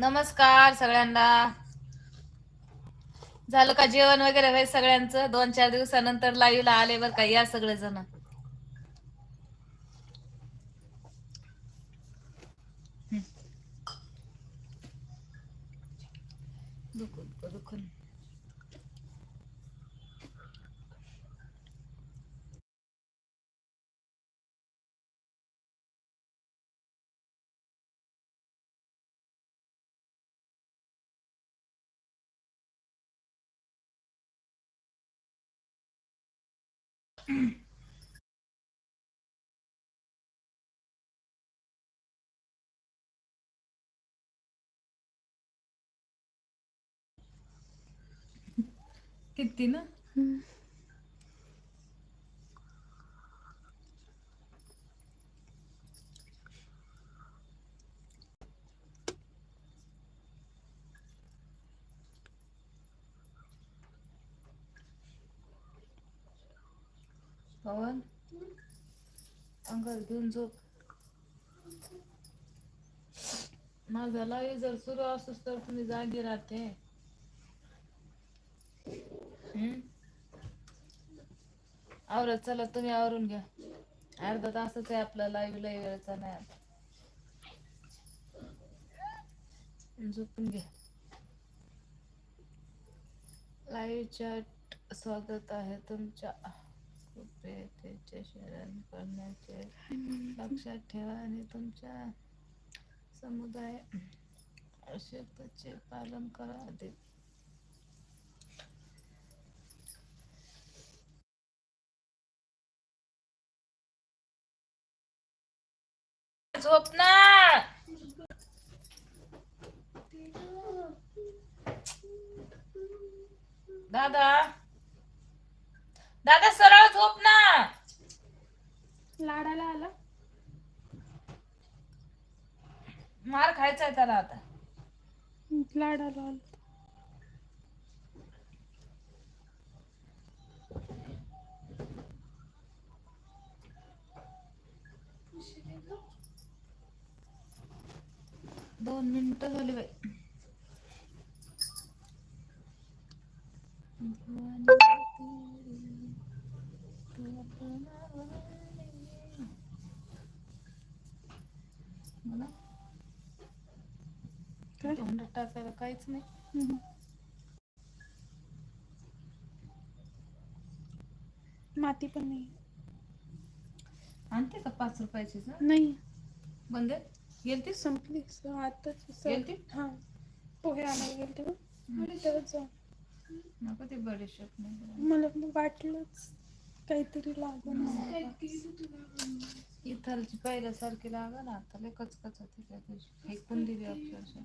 नमस्कार सगळ्यांना. झालं का जेवण वगैरे व्हाय सगळ्यांचं? दोन चार दिवसानंतर लाईव्हला आले बर का या सगळे किती ना? पवन अंगात घेऊन झोप माझा लाईव्ह जर सुरू असत तर तुम्ही जागी राहते हम्म? आवरत चला तुम्ही आवरून घ्या अर्धा तासच आहे आपला लाईव्ह लय वेळचा नाही आता. झोपून घ्या लाईव्ह चॅट स्वागत आहे तुमच्या कृपयतेचे शरण करण्याचे? लक्षात ठेवा आणि तुमच्या समुदाय आवश्यकतेचे पालन करा झोप ना! दादा! दादा सरळ झोप ना. लाडाला आला. मार खायचा आहे त्याला आता. लाडाला आला. दोन मिनिटं झाली बाई. टाकायला काहीच नाही. माती पण नाही. आणते का पाच रुपयाची नाही. बंद गेलती? संपली. आताच गेलती? हा. पोहे आणायला गेले तेव्हा तेव्हाच जाऊ नको ते बडीशेप नाही मला वाटलंच काहीतरी लागून इथलची पहिल्यासारखी लागा ना आता लय कचकच होती त्या दिवशी. फेकून दिली अक्षरशः.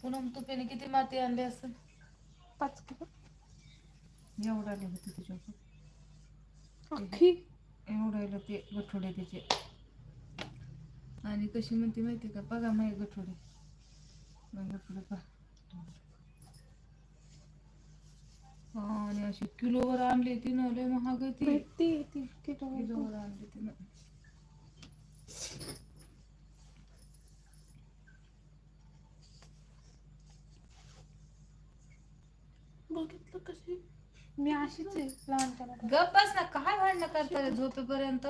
पूनम तुपेने किती माती आणली असेल? पाच किलो. एवढाले होते तिच्याकडे अख्खी? एवढायला ते गठोडे तिचे आणि कशी म्हणते माहिती का? बघा माझे गठोडे. गठोडे पहा. आणि अशी किलोवर आणली तिनं लय महाग ती. ती किलोवर. आणली तिनं बघितलं मी अशीच आहे लहानपणात गप बस ना काय भांडणं करता रे झोपेपर्यंत?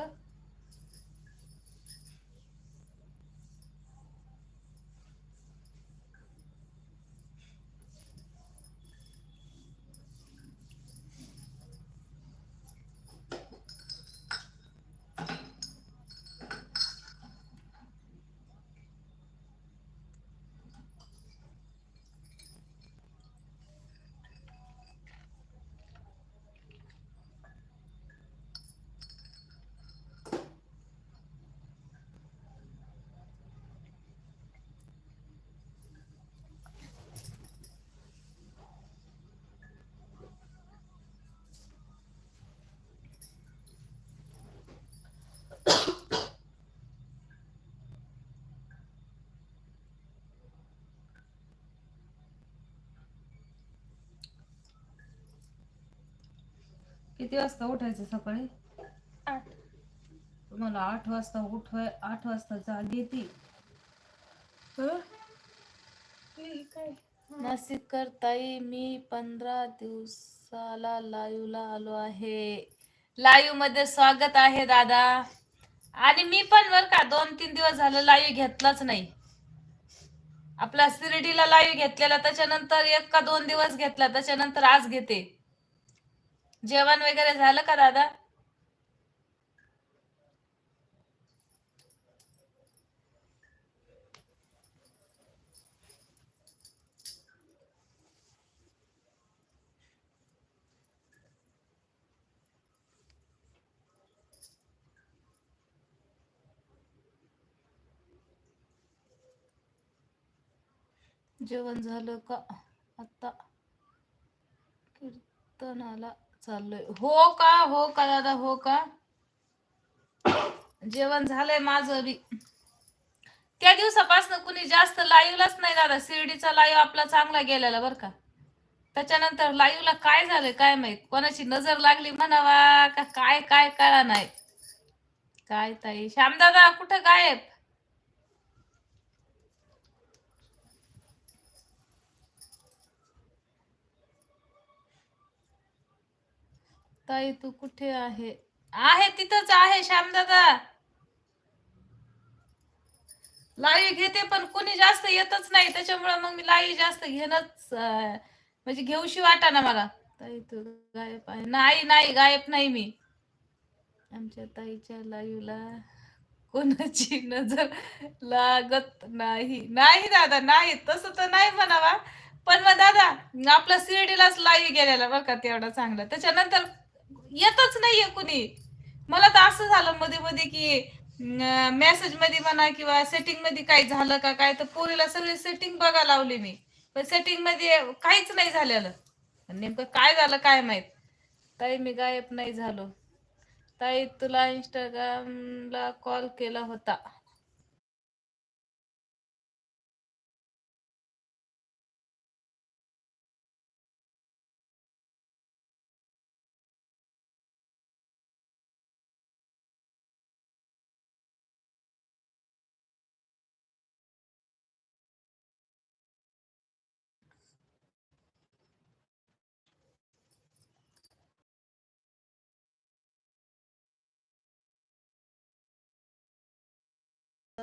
किती वाजता उठायचं सकाळी? आठ. मला आठ वाजता उठवाय आठ वाजता जाग येते. हं? काय? नाशिक करताई मी पंधरा दिवसाला लाईव्ह ला आलो आहे. लाईव्हमध्ये स्वागत आहे दादा. आणि मी पण बर का दोन तीन दिवस झालं लाईव्ह घेतलाच नाही. आपला शिर्डीला लाईव्ह घेतलेला त्याच्यानंतर एक का दोन दिवस घेतला त्याच्यानंतर आज घेते. जेवण वगैरे झालं का दादा? जेवण झालं का? आता कीर्तनाला चाललोय. हो का? हो का दादा? हो का? जेवण झालंय माझं बी. त्या दिवसापासून कुणी जास्त लाईव्हलाच नाही दादा. शिर्डीचा लाईव्ह आपला चांगला गेलेला बर का. त्याच्यानंतर लाईव्हला काय झालंय काय माहीत? कोणाची नजर लागली म्हणावा का काय काय कळा नाही. काय ताई? श्यामदादा कुठं गायब? ताई तू कुठे आहे? आहे तिथंच आहे श्यामदादा. लाईव्ह घेते पण कुणी जास्त येतच नाही. त्याच्यामुळे मग मी लाईव्ह जास्त घेणंच म्हणजे घेऊशी वाटा ना मला. ताई तू गायब आहे. नाही नाही गायब नाही मी. आमच्या ताईच्या लाईव्हला कोणाची नजर लागत नाही. नाही दादा नाही. तसं तर नाही म्हणावा. पण मग दादा आपला शिर्डीलाच लाईव्ह गेलेला बरं का तेवढा चांगला. त्याच्यानंतर येतच नाहीये कुणी. मला तर असं झालं मध्ये मध्ये की मेसेजमध्ये म्हणा किंवा सेटिंगमध्ये काही झालं का काय तर पोरीला सगळी सेटिंग बघा लावली मी. पण सेटिंगमध्ये काहीच नाही झालेलं. नेमकं काय झालं काय माहीत. ताई मी गायब नाही झालो. ताई तुला इंस्टाग्रामला कॉल केला होता.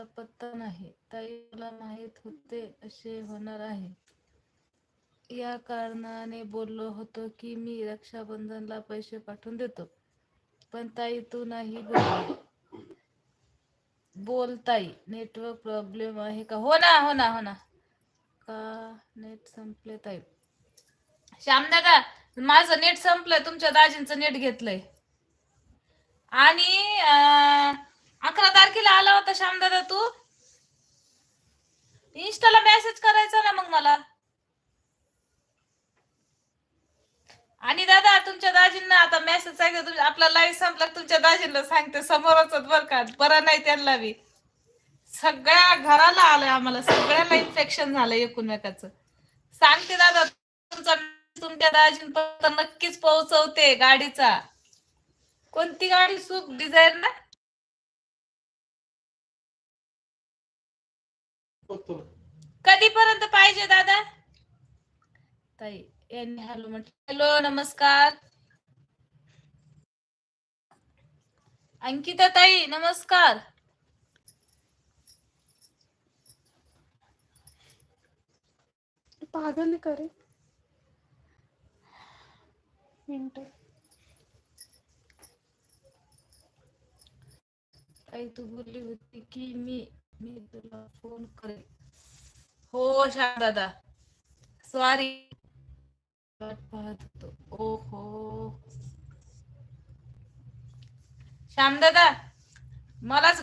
पत्ता नाही. ताई मला माहीत होते असे होणार आहे. या कारणाने बोललो होतो की मी रक्षाबंधनला पैसे पाठवून देतो. पण ताई तू नाही बोलली. बोल ताई नेटवर्क प्रॉब्लेम आहे का? हो ना हो ना हो ना. का नेट संपले ताई? श्यामदादा माझं नेट संपलंय तुमच्या दाजींचं नेट घेतलंय. आणि अं, अकरा तारखेला आला होता श्यामदादा तू? इन्स्टाला मेसेज करायचा ना मग मला. आणि दादा तुमच्या दाजींना आता मेसेज सांगते आपला लाईव्ह संपला तुमच्या दाजींना सांगते समोरच बर का. बरं नाही त्यांना बी. सगळ्या घराला आलंय आम्हाला. सगळ्याला इन्फेक्शन झालंय एकूणमेकाच. सांगते दादा तुमचा तुमच्या दाजींपर्यंत नक्कीच पोहोचवते गाडीचा. कोणती गाडी? सुख डिझायर ना कधीपर्यंत पाहिजे दादा? ताई यांनी हॅलो म्हटलं. हॅलो नमस्कार. अंकिता ताई नमस्कार. पागल करे मिनट. ताई तू बोलली होती की मी मी तुला फोन करेल हो श्याम दादा सॉरी पाहत होतो. ओहो. श्याम दादा मलाच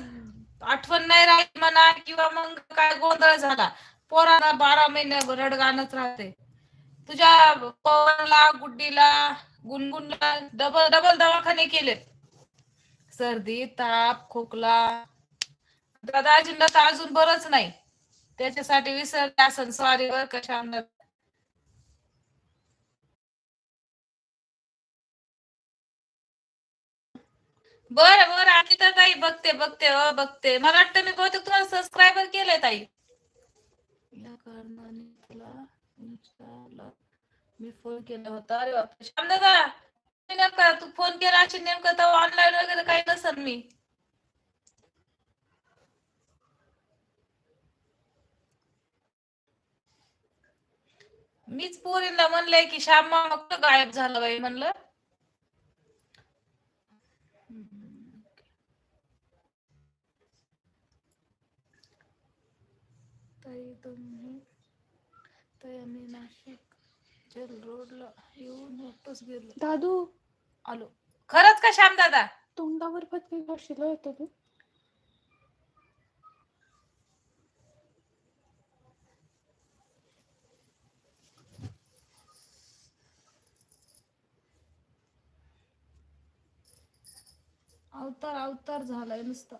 आठवण नाही राहिली म्हणा किंवा मग काय गोंधळ झाला. पोराला बारा महिने रडगाणच राहते. तुझ्या पवनला गुड्डीला गुणगुणला डबल डबल दवाखाने केले सर्दी ताप खोकला दादाजींना तर अजून बरंच नाही. त्याच्यासाठी विसरले असन सॉरी बर का श्यामला बरं बरं अंकिता ताई बघते बघते हो बघते. मला वाटतं मी बहुतेक तुम्हाला सबस्क्रायबर केलंय ताई. मी फोन केला होता. अरे बापरे. श्याम दादा तुम्ही नेमका तू फोन केला अशी नेमकं ऑनलाईन वगैरे काही नसेल मी. मीच पोरींना म्हणलंय की श्याम मामा कुठं गायब झालं बाई? म्हणलं. ताई तुम्ही ताई आम्ही नाशिक जेल रोडला येऊन वापस गेलो. दादू. आलो. खरंच का श्याम दादा? तोंडावर फटके घालशील होतं तू अवतार अवतार झालाय नुसता.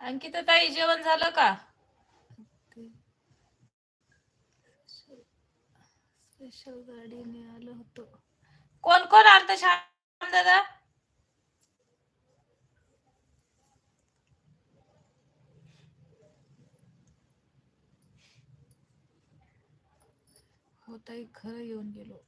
अंकिता ताई जेवण झालं का? स्पेशल गाडीने आलं होतं. कोण कोण आलत श्याम दादा? हो ताई खरं येऊन गेलो.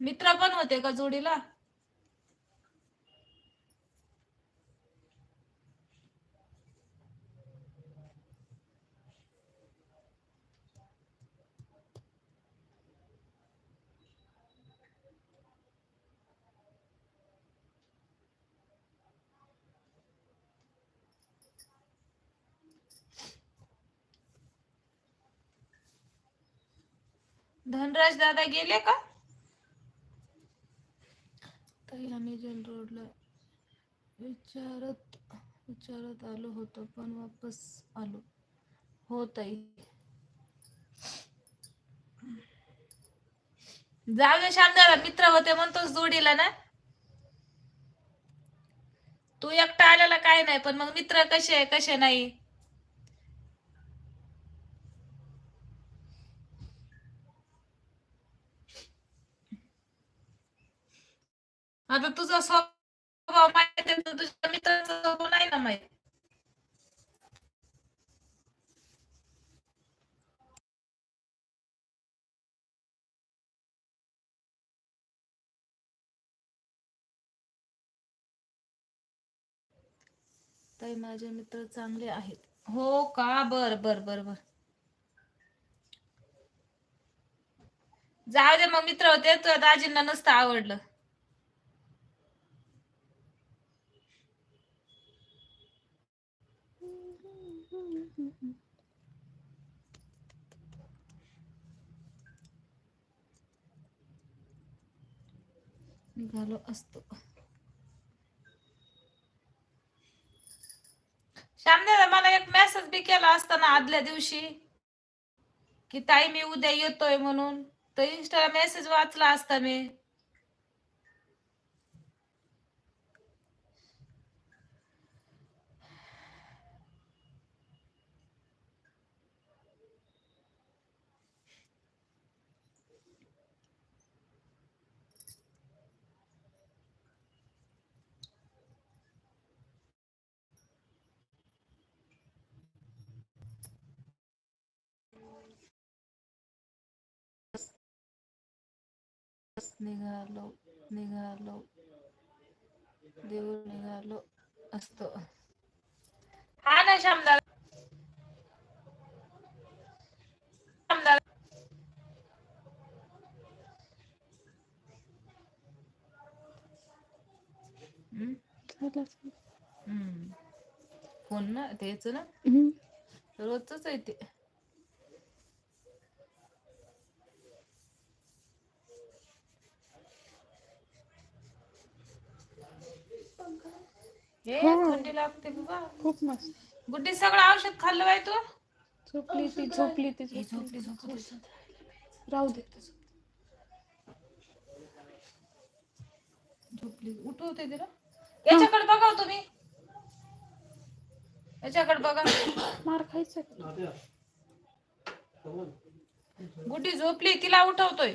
मित्र पण होते का जोडीला? धनराज दादा गेले का? ताई आम्ही जल रोडला विचारत विचारत आलो होतो पण वापस आलो. हो ताई. जाऊ दे मित्र होते म्हणतोच जोडीला ना. तू एकटा आलेला काय नाही पण मग मित्र कसे कसे नाही? आता तुझा स्वभाव माहिती आहे, तर तुझ्या मित्राचा स्वभाव नाही ना माहीत. ताई माझे मित्र चांगले आहेत. हो का? बर बर बर बर. जाऊ दे मग मित्र होते तुझ्या दाजींना नसतं आवडलं. निघालो असतो. श्यामदादा मला एक मेसेज बी केला असताना आदल्या दिवशी की ताई मी उद्या येतोय म्हणून. तर इन्स्टाला मेसेज वाचला असता मी. निघालो निघालो. देऊळ निघालो असतो. हा ना हम्म. फोन ना तेच ना. रोजच आहे ते. हे हो. थंडी लागते बाबा. खूप मस्त. गुड्डी सगळं औषध खाल्लं बाय तू? झोपली ती झोपली ती हे झोपली झोपली. झोपली राहू दे. झोपली. उठवते तिला याच्याकडे बघा हो तुम्ही. याच्याकडे बघा. मार खायचं गुड्डी झोपली तिला उठवतोय.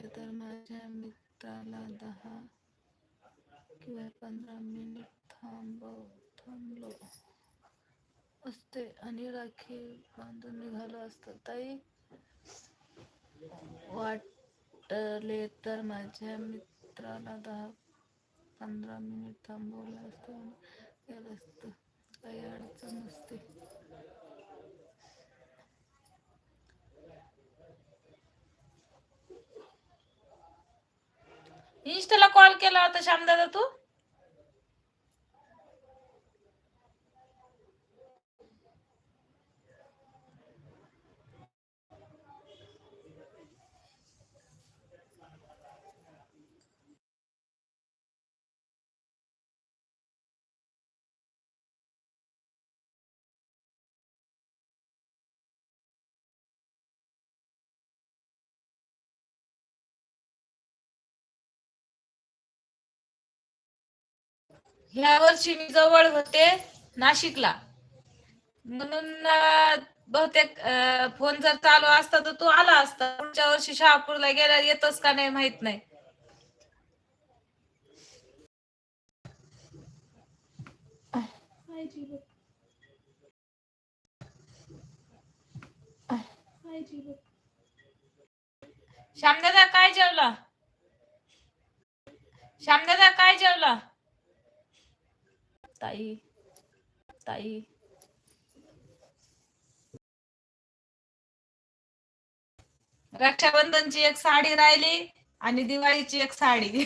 वाटले तर माझ्या मित्राला दहा किंवा पंधरा मिनिट थांबलो. असते. आणि राखी बांधून निघालो असतं. ताई, वाटले तर माझ्या मित्राला दहा पंधरा मिनिट थांबवलं असतं गेलं असतं. काही अडचण नसते. इन्स्टाला कॉल केला होता श्यामदादा तू? ह्या वर्षी मी जवळ होते नाशिकला. म्हणून बहुतेक फोन जर चालू असता तर तू आला असता. पुढच्या वर्षी शहापूरला गेला येतोस का नाही माहीत नाही. श्यामदादा काय जेवला? श्यामदादा काय जेवला? ताई. ताई. रक्षाबंधनची एक साडी राहिली आणि दिवाळीची एक साडी.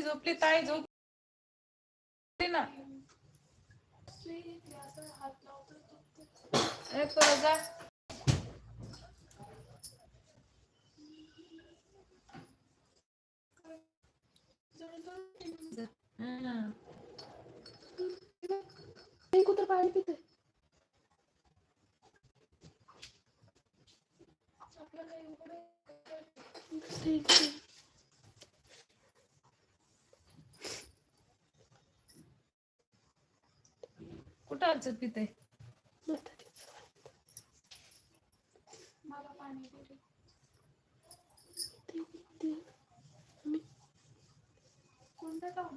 झोपली ताई झोपली ना ए, पोरं जा. कुत्र पाणी पिते कुठं अडचण पिते मला पाणी काम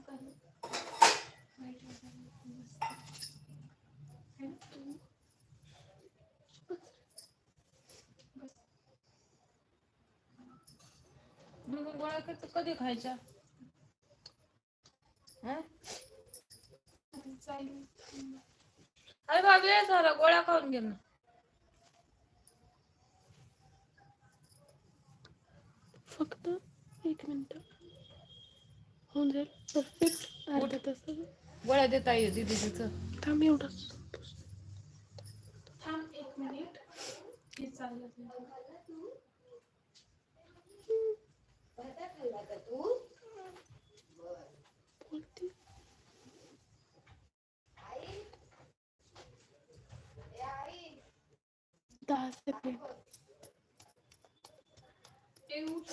मग कधी- कधी खायच्या हं? अरे बा वेळ झाला गोळ्या खाऊन घे ना फक्त एक मिनिट होऊन जाईल परफेक्ट अर्ध्या तासात गोळ्या देता येईल दिदी तिचं थांब एवढंच थांब एक मिनिट हे चाललं बोलते Tá, CP. Eu